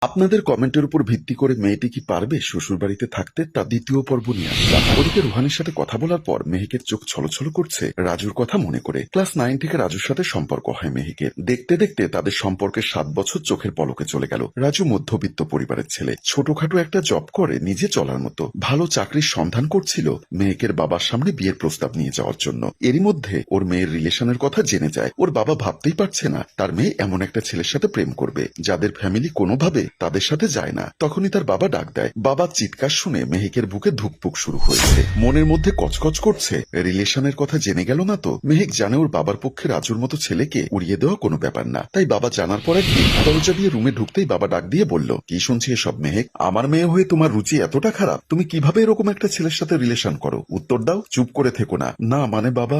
আপনাদের কমেন্টের উপর ভিত্তি করে মেয়েটি কি পারবে শ্বশুরবাড়িতে থাকতে? তা দ্বিতীয় পর্ব নিয়ে রুহানের সাথে কথা বলার পর মেহিকের চোখ ছলছল করছে রাজুর কথা মনে করে। ক্লাস নাইন থেকে রাজুর সাথে সম্পর্ক হয় মেহিকের দেখতে দেখতে তাদের সম্পর্কের সাত বছর চোখের পলকে চলে গেল। রাজু মধ্যবিত্ত পরিবারের ছেলে। ছোটখাটো একটা জব করে নিজে চলার মতো। ভালো চাকরির সন্ধান করছিল মেহেকের বাবার সামনে বিয়ের প্রস্তাব নিয়ে যাওয়ার জন্য। এরই মধ্যে ওর মেয়ের রিলেশনের কথা জেনে যায়। ওর বাবা ভাবতেই পারছে না। তার মেয়ে এমন একটা ছেলের সাথে প্রেম করবে, যাদের ফ্যামিলি কোনোভাবে তাদের সাথে যায় না। তখনই তার বাবা ডাক দেয়। বাবা চিৎকার শুনে মেহেকের বুকে ধুকপুক শুরু হয়েছে মনের মধ্যে কচকচ করছে। রিলেশনের কথা জেনে গেল না তো। মেহিক জানে ওর বাবার পক্ষে রাজুর মতো ছেলেকে উড়িয়ে দেওয়া কোনো ব্যাপার না। তাই বাবা জানার পর একদিন দরজা দিয়ে রুমে ঢুকতেই বাবা ডাক দিয়ে বলল, কি শুনছি এসব মেহেক? আমার মেয়ে হয়ে তোমার রুচি এতটা খারাপ। তুমি কীভাবে এরকম একটা ছেলের সাথে রিলেশন করো? উত্তর দাও, চুপ করে থেকো না। না মানে বাবা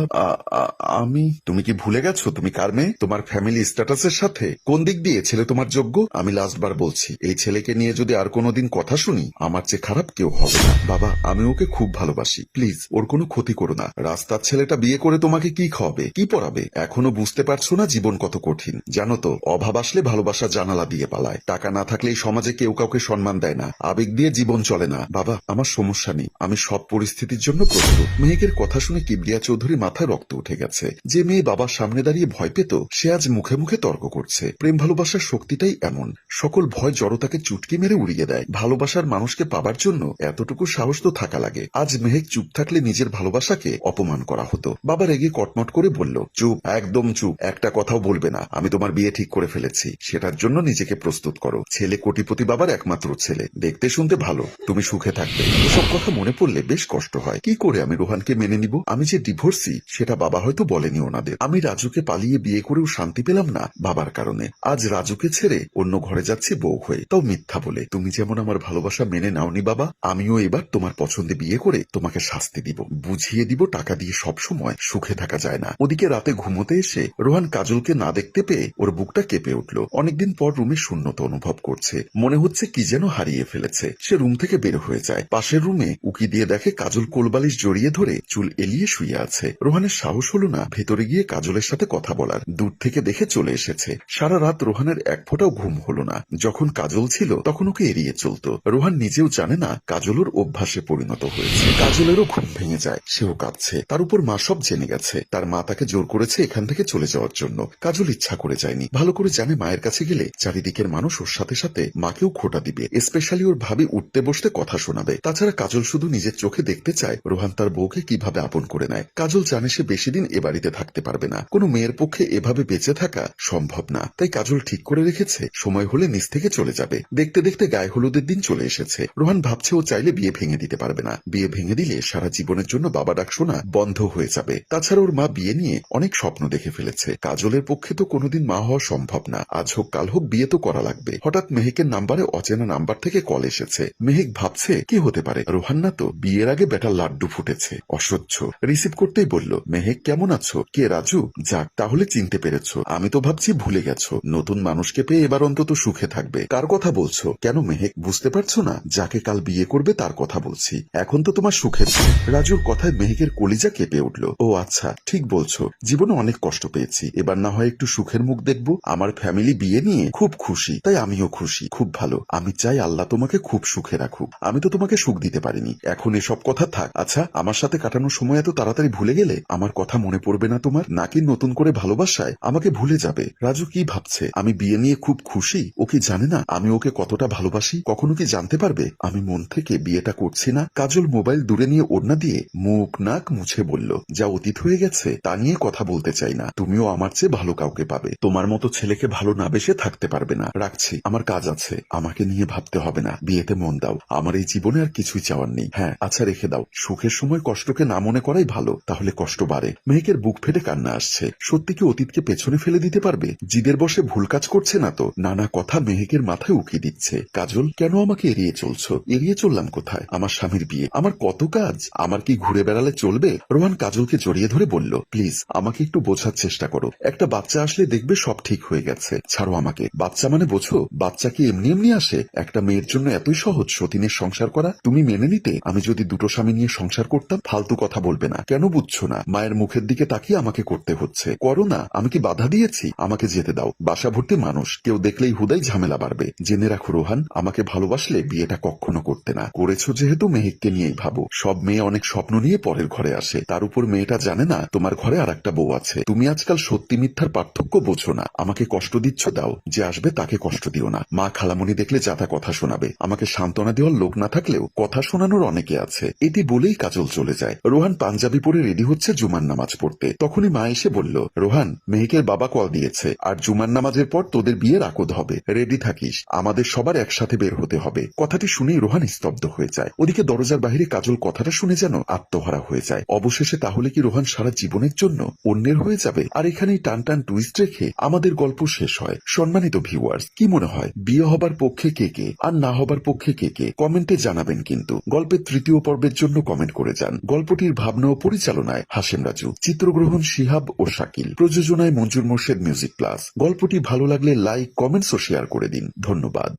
আমি? তুমি কি ভুলে গেছো? তুমি কার মেয়ে? তোমার ফ্যামিলি স্ট্যাটাসের সাথে? কোন দিক দিয়ে? ছেলে তোমার যোগ্য? আমি লাস্ট বার বলছি, এই ছেলেকে নিয়ে যদি আর কোনোদিন কথা শুনি, আমার চেয়ে খারাপ কেউ হবে না। বাবা, আমি ওকে খুব ভালোবাসি। প্লিজ, ওর কোনো ক্ষতি করো না। রাস্তার ছেলেটা বিয়ে করে তোমাকে কি খাওয়াবে, কি পড়াবে? এখনও বুঝতে পারছ না জীবন কত কঠিন। জানো তো, অভাব আসলে ভালোবাসা জানালা দিয়ে পালায়। টাকা না থাকলে সমাজে কেউ কাউকে সম্মান দেয় না। আবেগ দিয়ে জীবন চলে না। বাবা, আমার সমস্যা নেই। আমি সব পরিস্থিতির জন্য প্রস্তুত। মেহেকের কথা শুনে কিবরিয়া চৌধুরী মাথায় রক্ত উঠে গেছে। যে মেয়ে বাবার সামনে দাঁড়িয়ে ভয় পেত, সে আজ মুখে মুখে তর্ক করছে। প্রেম ভালোবাসার শক্তিটাই এমন। সকল ভয় জড়তাকে চুটকি মেরে উড়িয়ে দেয়। ভালোবাসার মানুষকে পাবার জন্য এতটুকু সাহস তো থাকা লাগে। আজ মেহেক চুপ থাকলে নিজের ভালোবাসাকে অপমান করা হতো। বাবা রেগে কটমট করে বলল, চুপ, একদম চুপ, একটা কথাও বলবে না। আমি তোমার বিয়ে ঠিক করে ফেলেছি। সেটার জন্য নিজেকে প্রস্তুত করো। ছেলে কোটিপতি বাবার একমাত্র ছেলে। দেখতে শুনতে ভালো। তুমি সুখে থাকবে। এসব কথা মনে পড়লে বেশ কষ্ট হয়। কি করে আমি রোহানকে মেনে নিব? আমি যে ডিভোর্সি, সেটা বাবা হয়তো বলেনি ওনাদের। আমি রাজুকে পালিয়ে বিয়ে করেও শান্তি পেলাম না বাবার কারণে। আজ রাজুকে ছেড়ে অন্য ঘরে যাচ্ছি বউ। হয়ে তাও মিথ্যা বলে। তুমি যেমন আমার ভালোবাসা মেনে নাওনি বাবা, আমিও এবার তোমার পছন্দে বিয়ে করে তোমাকে শাস্তি দিব। বুঝিয়ে দিব টাকা দিয়ে সব সময় সুখে থাকা যায় না। ওদিকে রাতে ঘুমোতে এসে রোহান কাজলকে না দেখতে পেয়ে ওর বুকটা কেঁপে উঠল। অনেকদিন পর রুমে শূন্যতা অনুভব করছে। মনে হচ্ছে কি যেন হারিয়ে ফেলেছে। সে রুম থেকে বের হয়ে যায়। পাশের রুমে উকি দিয়ে দেখে কাজল কোলবালিশ জড়িয়ে ধরে চুল এলিয়ে শুয়ে আছে। রোহানের সাহস হলো না ভেতরে গিয়ে কাজলের সাথে কথা বলার। দূর থেকে দেখে চলে এসেছে। সারা রাত রোহানের এক ফোঁটাও ঘুম হলো না। যখন কাজল ছিল, তখন ওকে এড়িয়ে চলতো। রোহান নিজেও জানে না, কাজলের অভ্যাসে পরিণত হয়েছে। কাজলেরও ঘুম ভেঙে যায়, সেও কাঁদছে। তার উপর মা সব জেনে গেছে। তার মা তাকে জোর করেছে এখান থেকে চলে যাওয়ার জন্য। কাজল ইচ্ছা করে যায়নি। ভালো করে জানে মায়ের কাছে গেলে চারিদিকের মানুষ ওর সাথে সাথে মাকেও খোটা দিবে। স্পেশালি ওর ভাবি উঠতে বসতে কথা শোনাবে। তাছাড়া কাজল শুধু নিজের চোখে দেখতে চায় রোহান তার বউকে কীভাবে আপন করে নেয়। কাজল জানে সে বেশি দিন এ বাড়িতে থাকতে পারবে না। কোনো মেয়ের পক্ষে এভাবে বেঁচে থাকা সম্ভব না। তাই কাজল ঠিক করে রেখেছে। সময় হলে নিজ থেকে চলে যাবে। দেখতে দেখতে গায়ে হলুদের দিন চলে এসেছে। রোহান ভাবছে ও চাইলে বিয়ে ভেঙে দিতে পারবে না। বিয়ে ভেঙে দিলে সারা জীবনের জন্য বাবা ডাক শোনা বন্ধ হয়ে যাবে। তাছাড়া ওর মা বিয়ে নিয়ে অনেক স্বপ্ন দেখে ফেলেছে। কাজলের পক্ষে তো কোনোদিন মা হওয়া সম্ভব না। আজ হোক, কাল হোক, বিয়ে তো করা লাগবে। হঠাৎ মেহেকের নাম্বারে অচেনা নাম্বার থেকে কল এসেছে। মেহেক ভাবছে কি হতে পারে। রোহান না তো বিয়ের আগে বেটার লাড্ডু ফুটেছে। অসহ্য। রিসিভ করতেই বলল, মেহেক, কেমন আছো? কে রাজু? যাক, তাহলে চিনতে পেরেছ। আমি তো ভাবছি ভুলে গেছো। নতুন মানুষকে পেয়ে এবার অন্তত সুখে থাকবে। কার কথা বলছো? কেন মেহেক? বুঝতে পারছ না? যাকে কাল বিয়ে করবে তার কথা বলছি। এখন তো তোমার সুখের রাজুর কথায় মেহেকের কলিজা কেঁপে উঠল। ও আচ্ছা ঠিক বলছো। জীবনে অনেক কষ্ট পেয়েছি। এবার না হয় একটু সুখের মুখ দেখব? আমার ফ্যামিলি বিয়ে নিয়ে খুব খুশি। তাই আমিও খুশি। খুব ভালো। আমি চাই আল্লাহ তোমাকে খুব সুখে রাখুক। আমি তো তোমাকে সুখ দিতে পারিনি। এখন এসব কথা থাক। আচ্ছা আমার সাথে কাটানোর সময় এত তাড়াতাড়ি ভুলে গেলে? আমার কথা মনে পড়বে না তোমার? নাকি নতুন করে ভালোবাসায়? আমাকে ভুলে যাবে। রাজু কি ভাবছে? আমি বিয়ে নিয়ে খুব খুশি? ও কি জানে না, আমি ওকে কতটা ভালোবাসি কখনো কি জানতে পারবে? আমি মন থেকে বিয়েটা করছি না। কাজল মোবাইল দূরে নিয়ে ওড়না দিয়ে মুখ নাক মুছে বলল, যা অতীত হয়ে গেছে, তা নিয়ে কথা বলতে চাই না। তুমিও আমার চেয়ে ভালো কাউকে পাবে। তোমার মতো ছেলেকে ভালো না বেসে থাকতে পারবে না। রাখছি, আমার কাজ আছে। আমাকে নিয়ে ভাবতে হবে না। বিয়েতে মন দাও। আমার এই জীবনে আর কিছুই চাওয়ার নেই। হ্যাঁ আচ্ছা রেখে দাও। সুখের সময় কষ্টকে না মনে করাই ভালো। তাহলে কষ্ট বাড়ে। মেহেকের বুক ফেটে কান্না আসছে। সত্যি কি অতীতকে পেছনে ফেলে দিতে পারবে? জিদের বসে ভুল কাজ করছে না তো? নানা কথা মেহেকের মাথায় উকিয়ে দিচ্ছে। কাজল, কেন আমাকে এড়িয়ে চলছো? এড়িয়ে চললাম কোথায়? আমার স্বামীর বিয়ে। আমার কত কাজ? আমার কি ঘুরে বেড়ালে চলবে? রোহান কাজলকে জড়িয়ে ধরে বলল, প্লিজ, আমাকে একটু বোঝার চেষ্টা করো। একটা বাচ্চা আসলে দেখবে সব ঠিক হয়ে গেছে। ছাড়ো আমাকে। বাচ্চা মানে বোঝো, বাচ্চা কি এমনি এমনি আসে? একটা মেয়ের জন্য এতই সহজ সতীনের সংসার করা? তুমি মেনে নিতে? আমি যদি দুটো স্বামী নিয়ে সংসার করতাম, ফালতু কথা বলবে না। কেন বুঝছ না? মায়ের মুখের দিকে তাকিয়ে আমাকে করতে হচ্ছে। করো না, আমি কি বাধা দিয়েছি? আমাকে যেতে দাও। বাসা ভর্তি মানুষ। কেউ দেখলেই হুদাই ঝামেলা পারবে। জেনে রাখো রোহান, আমাকে ভালোবাসলে বিয়েটা কখনো করতে না। করেছ যেহেতু মেহেককে নিয়েই ভাবো। সব মেয়ে অনেক স্বপ্ন নিয়ে পরের ঘরে আসে। তার উপর মেয়েটা জানে না, তোমার ঘরে আর একটা বউ আছে। তুমি আজকাল সত্যি মিথ্যার পার্থক্য বোঝো না। আমাকে কষ্ট দিচ্ছ, দাও। যে আসবে তাকে কষ্ট দিও না। মা খালামণি দেখলে যা তা কথা শোনাবে। আমাকে সান্ত্বনা দেওয়ার লোক না থাকলেও কথা শোনানোর অনেকে আছে। এটি বলেই কাজল চলে যায়। রোহান পাঞ্জাবি পরে রেডি হচ্ছে জুমার নামাজ পড়তে। তখনই মা এসে বলল, রোহান, মেহেকের বাবা কল দিয়েছে। আর জুমার নামাজের পর তোদের বিয়ের আকদ হবে। রেডি থাকিস। আমাদের সবার একসাথে বের হতে হবে। কথাটি শুনেই রোহান স্তব্ধ হয়ে যায়। ওদিকে দরজার বাহিরে কাজল কথাটা শুনে যেন আত্মহারা হয়ে যায়। অবশেষে তাহলে কি রোহান সারা জীবনের জন্য অন্যের হয়ে যাবে? আর এখানেই টান টান টুইস্ট রেখে আমাদের গল্প শেষ হয়। সম্মানিত ভিউয়ার্স কি মনে হয়? বিয়ে হবার পক্ষে কে কে? আর না হবার পক্ষে কে কে? কমেন্টে জানাবেন কিন্তু। গল্পের তৃতীয় পর্বের জন্য কমেন্ট করে যান। গল্পটির ভাবনা ও পরিচালনায় হাসেম রাজু, চিত্রগ্রহণ শিহাব ও শাকিল, প্রযোজনায় মঞ্জুর মোর্শেদ মিউজিক প্লাস গল্পটি ভালো লাগলে লাইক কমেন্টস ও শেয়ার করে দিন। ধন্যবাদ।